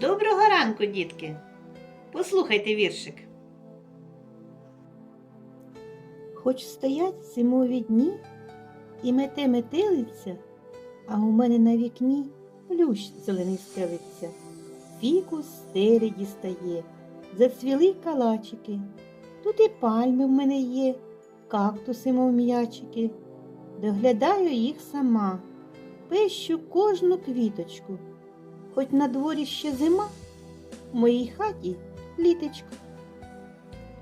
Доброго ранку, дітки! Послухайте віршик. Хоч стоять зимові дні, і мете метелиця, а у мене на вікні плющ зелений стелиться. Фікус стелі дістає, зацвіли калачики. Тут і пальми в мене є, кактуси, мов м'ячики. Доглядаю їх сама, пещу кожну квіточку. Хоч на дворі ще зима, в моїй хаті літочко.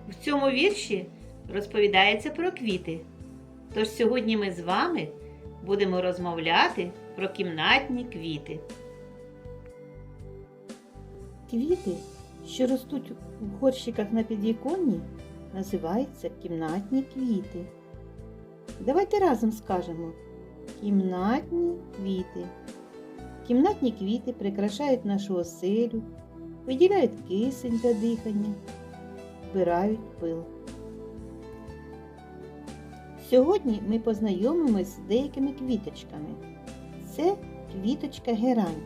В цьому вірші розповідається про квіти. Тож сьогодні ми з вами будемо розмовляти про кімнатні квіти. Квіти, що ростуть в горщиках на підвіконні, називаються кімнатні квіти. Давайте разом скажемо кімнатні квіти. Кімнатні квіти прикрашають нашу оселю, виділяють кисень для дихання, вбирають пил. Сьогодні ми познайомимось з деякими квіточками. Це квіточка герань.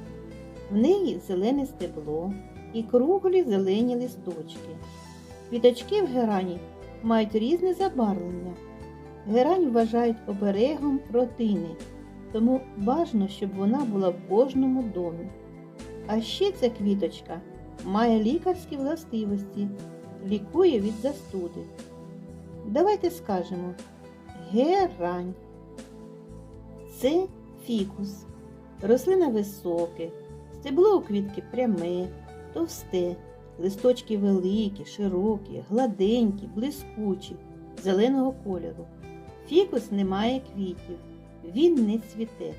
В неї зелене стебло і круглі зелені листочки. Квіточки в герані мають різне забарвлення. Герань вважають оберегом родини, тому бажано, щоб вона була в кожному домі. А ще ця квіточка має лікарські властивості, лікує від застуди. Давайте скажемо герань. Це фікус. Рослина високе, стебло у квітки пряме, товсте, листочки великі, широкі, гладенькі, блискучі, зеленого кольору. Фікус не має квітів, він не цвіте.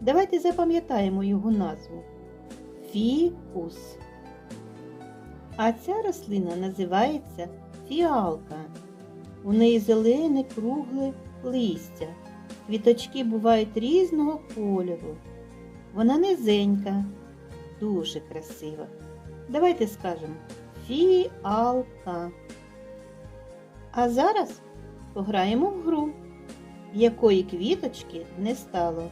Давайте запам'ятаємо його назву. Фікус. А ця рослина називається фіалка. У неї зелене кругле листя. Квіточки бувають різного кольору. Вона низенька, дуже красива. Давайте скажемо фіалка. А зараз пограємо в гру, якої квіточки не стало.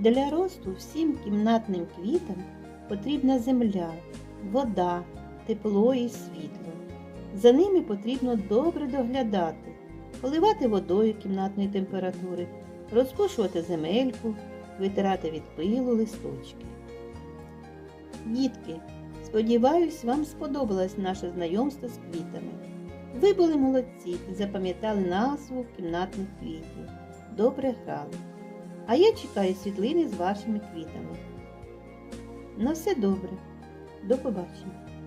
Для росту всім кімнатним квітам потрібна земля, вода, тепло і світло. За ними потрібно добре доглядати, поливати водою кімнатної температури, розпушувати земельку, витирати від пилу листочки. Дітки, сподіваюсь, вам сподобалось наше знайомство з квітами. Ви були молодці і запам'ятали назву кімнатних квітів. Добре грали. А я чекаю світлини з вашими квітами. На все добре. До побачення.